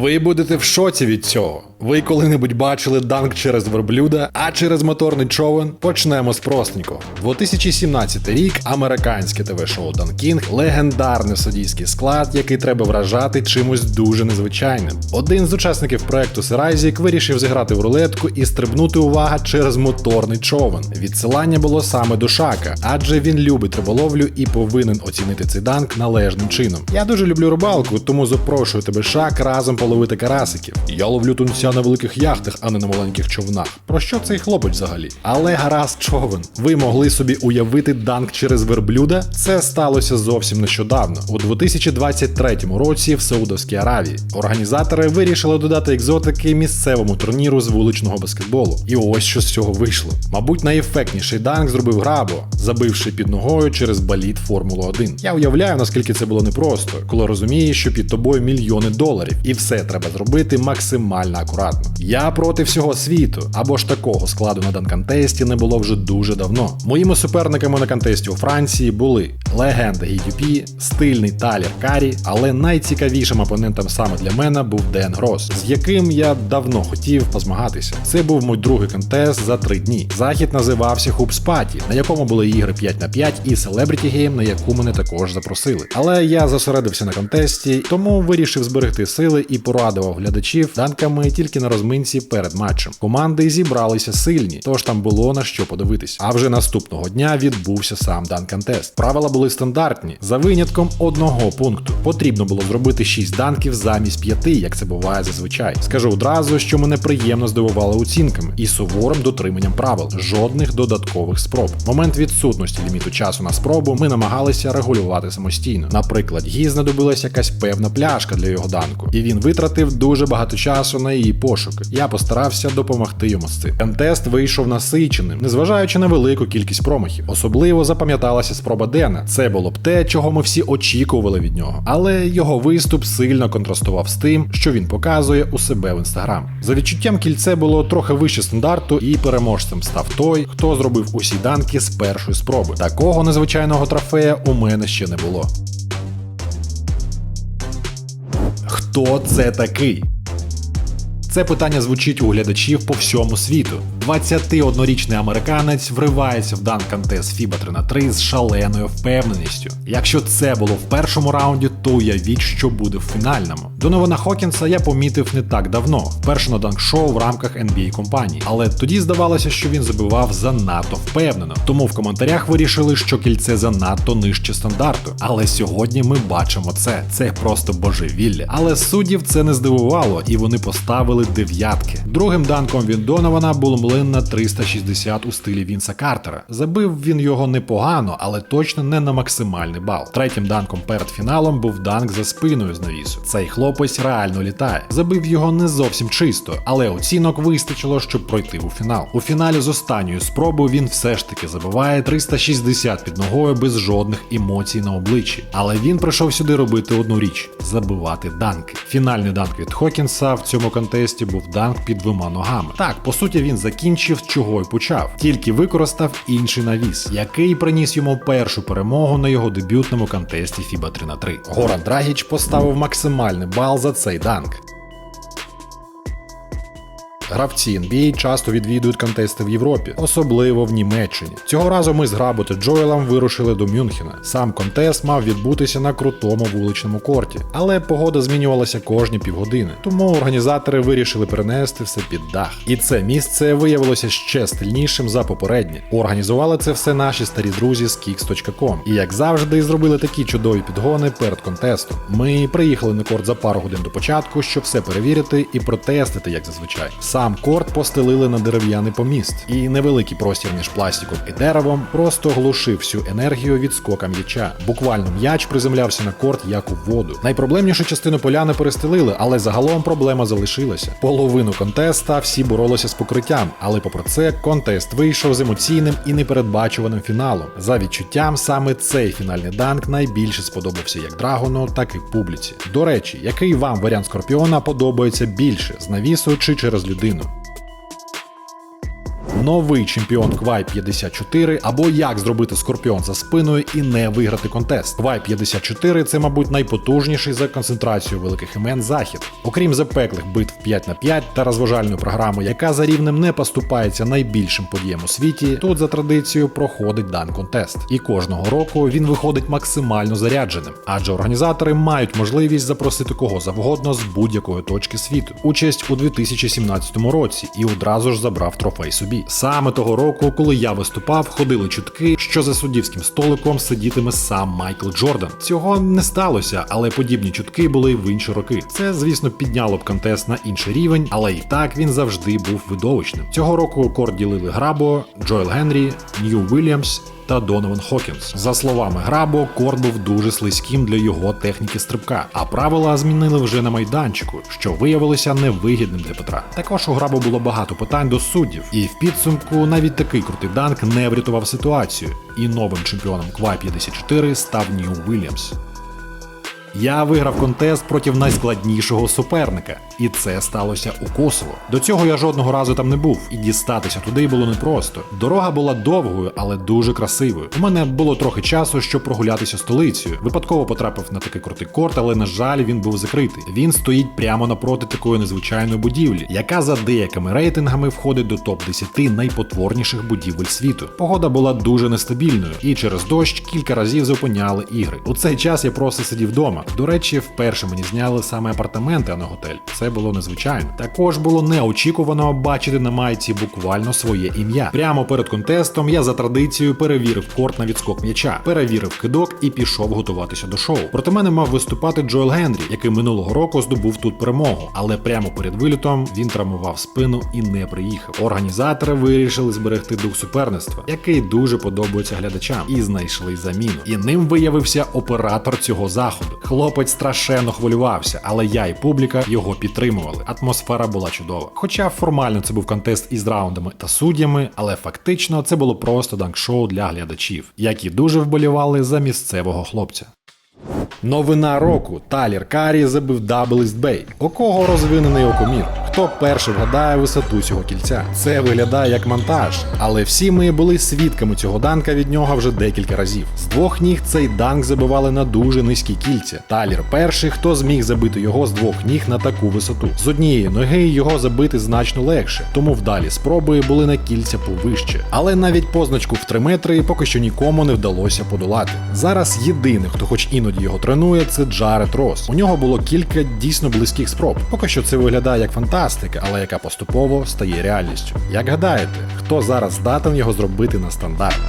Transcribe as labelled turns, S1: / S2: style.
S1: Ви будете в шоці від цього. Ви коли-небудь бачили данк через верблюда, а через моторний човен почнемо з простенького. 2017 рік американське ТВ-шоу Данкінг легендарний суддійський склад, який треба вражати чимось дуже незвичайним. Один з учасників проекту Серайзік вирішив зіграти в рулетку і стрибнути увага через моторний човен. Відсилання було саме до Шака, адже він любить риболовлю і повинен оцінити цей данк належним чином. Я дуже люблю рибалку, тому запрошую тебе Шак разом половити карасиків. Я ловлю тунця на великих яхтах, а не на маленьких човнах. Про що цей хлопець взагалі? Але гаразд човен. Ви могли собі уявити данк через верблюда? Це сталося зовсім нещодавно, у 2023 році в Саудовській Аравії. Організатори вирішили додати екзотики місцевому турніру з вуличного баскетболу. І ось що з цього вийшло. Мабуть, найефектніший данк зробив Грабо, забивши під ногою через боліт Формулу 1. Я уявляю, наскільки це було непросто, коли розумієш, що під тобою мільйони доларів, і все треба зробити максимально акуратно. Я проти всього світу, або ж такого складу на данконтесті не було вже дуже давно. Моїми суперниками на контесті у Франції були легенда GDP, стильний Талір Карі, але найцікавішим опонентом саме для мене був Ден Грос, з яким я давно хотів позмагатися. Це був мій другий контест за три дні. Захід називався Party, на якому були ігри 5 на 5 і Celebrity Game, на яку мене також запросили. Але я зосередився на контесті, тому вирішив зберегти сили порадував глядачів данками тільки на розминці перед матчем. Команди зібралися сильні, тож там було на що подивитись. А вже наступного дня відбувся сам дан контест. Правила були стандартні, за винятком одного пункту. Потрібно було зробити 6 данків замість 5, як це буває зазвичай. Скажу одразу, що мене приємно здивували оцінками і суворим дотриманням правил, жодних додаткових спроб. Момент відсутності ліміту часу на спробу ми намагалися регулювати самостійно. Наприклад, Гі знадобилася якась певна пляшка для його данку, і він витратив дуже багато часу на її пошуки. Я постарався допомогти йому з цим. Контест вийшов насиченим, незважаючи на велику кількість промахів. Особливо запам'яталася спроба Дена. Це було б те, чого ми всі очікували від нього. Але його виступ сильно контрастував з тим, що він показує у себе в інстаграм. За відчуттям кільце було трохи вище стандарту, і переможцем став той, хто зробив усі данки з першої спроби. Такого незвичайного трофея у мене ще не було. Хто це такий? Це питання звучить у глядачів по всьому світу. 21-річний американець вривається в дан контест FIBA 3 на 3 з шаленою впевненістю. Якщо це було в першому раунді, то уявіть, що буде в фінальному. Донована Хокінса я помітив не так давно, вперше на данк-шоу в рамках NBA компанії. Але тоді здавалося, що він забивав занадто впевнено. Тому в коментарях вирішили, що кільце занадто нижче стандарту. Але сьогодні ми бачимо це. Це просто божевілля. Але суддів це не здивувало, і вони поставили дев'ятки. Другим данком від Донована був млин на 360 у стилі Вінса Картера. Забив він його непогано, але точно не на максимальний бал. Третім данком перед фіналом був данк за спиною з навісу. Цей хлопець реально літає. Забив його не зовсім чисто, але оцінок вистачило, щоб пройти у фінал. У фіналі з останньої спроби він все ж таки забиває 360 під ногою без жодних емоцій на обличчі. Але він прийшов сюди робити одну річ забивати данки. Фінальний данк від Хокінса в цьому контесті був данк під двома ногами. Так, по суті, він закінчив, чого й почав, тільки використав інший навіс, який приніс йому першу перемогу на його дебютному контесті FIBA 3 на 3 Горан Драгіч поставив максимальний бал за цей данк. Гравці NBA часто відвідують контести в Європі, особливо в Німеччині. Цього разу ми з Грабо та Джоелом вирушили до Мюнхена. Сам контест мав відбутися на крутому вуличному корті, але погода змінювалася кожні півгодини. Тому організатори вирішили перенести все під дах. І це місце виявилося ще стильнішим за попереднє. Організували це все наші старі друзі з Kicks.com. І як завжди, зробили такі чудові підгони перед контестом. Ми приїхали на корт за пару годин до початку, щоб все перевірити і протестити, як зазвичай. Сам корт постелили на дерев'яний поміст, і невеликий простір між пластиком і деревом просто глушив всю енергію від скока м'яча. Буквально м'яч приземлявся на корт як у воду. Найпроблемнішу частину поляни перестелили, але загалом проблема залишилася. Половину контеста всі боролися з покриттям, але попри це контест вийшов з емоційним і непередбачуваним фіналом. За відчуттям, саме цей фінальний данк найбільше сподобався як Драгону, так і публіці. До речі, який вам варіант Скорпіона подобається більше з навісу чи через людину? Новий чемпіон Квай 54 або як зробити скорпіон за спиною і не виграти контест. Квай 54 це, мабуть, найпотужніший за концентрацією великих імен захід. Окрім запеклих битв 5 на 5 та розважальної програми, яка за рівнем не поступається найбільшим подіям у світі, тут за традицією проходить дан контест. І кожного року він виходить максимально зарядженим, адже організатори мають можливість запросити кого завгодно з будь-якої точки світу. Участь у 2017 році і одразу ж забрав трофей собі. Саме того року, коли я виступав, ходили чутки, що за суддівським столиком сидітиме сам Майкл Джордан. Цього не сталося, але подібні чутки були в інші роки. Це, звісно, підняло б контест на інший рівень, але і так він завжди був видовищним. Цього року корт ділили Грабо, Джоел Генрі, Нью Вільямс та Донован Хокінс. За словами Грабо, корт був дуже слизьким для його техніки стрибка, а правила змінили вже на майданчику, що виявилося невигідним для Петра. Також у Грабо було багато питань до суддів, і в підсумку навіть такий крутий данк не врятував ситуацію. І новим чемпіоном Квай 54 став Нью Вільямс. Я виграв контест проти найскладнішого суперника, і це сталося у Косово. До цього я жодного разу там не був, і дістатися туди було непросто. Дорога була довгою, але дуже красивою. У мене було трохи часу, щоб прогулятися столицею. Випадково потрапив на такий крутий корт, але на жаль, він був закритий. Він стоїть прямо напроти такої незвичайної будівлі, яка за деякими рейтингами входить до топ 10 найпотворніших будівель світу. Погода була дуже нестабільною, і через дощ кілька разів зупиняли ігри. У цей час я просто сидів вдома. До речі, вперше мені зняли саме апартаменти, а не готель. Це було незвичайно. Також було неочікувано бачити на майці буквально своє ім'я. Прямо перед контестом я за традицією перевірив корт на відскок м'яча, перевірив кидок і пішов готуватися до шоу. Проти мене мав виступати Джоел Генрі, який минулого року здобув тут перемогу, але прямо перед вилітом він травмував спину і не приїхав. Організатори вирішили зберегти дух суперництва, який дуже подобається глядачам, і знайшли заміну. І ним виявився оператор цього заходу. Хлопець страшенно хвилювався, але я і публіка його підтримували. Атмосфера була чудова. Хоча формально це був контест із раундами та суддями, але фактично це було просто данк-шоу для глядачів, які дуже вболівали за місцевого хлопця. Новина року Талір Карі забив даблист бей. У кого розвинений окомір? Хто перший вгадає висоту цього кільця? Це виглядає як монтаж, але всі ми були свідками цього данка від нього вже декілька разів. З двох ніг цей данк забивали на дуже низькі кільця. Талір перший, хто зміг забити його з двох ніг на таку висоту. З однієї ноги його забити значно легше, тому вдалі спроби були на кільця повище. Але навіть позначку в 3 метри поки що нікому не вдалося подолати. Зараз єдиний, хто хоч іноді його тренує, це Джаред Рос. У нього було кілька дійсно близьких спроб. Поки що це виглядає як фантастика, але яка поступово стає реальністю. Як гадаєте, хто зараз здатен його зробити на стандарт?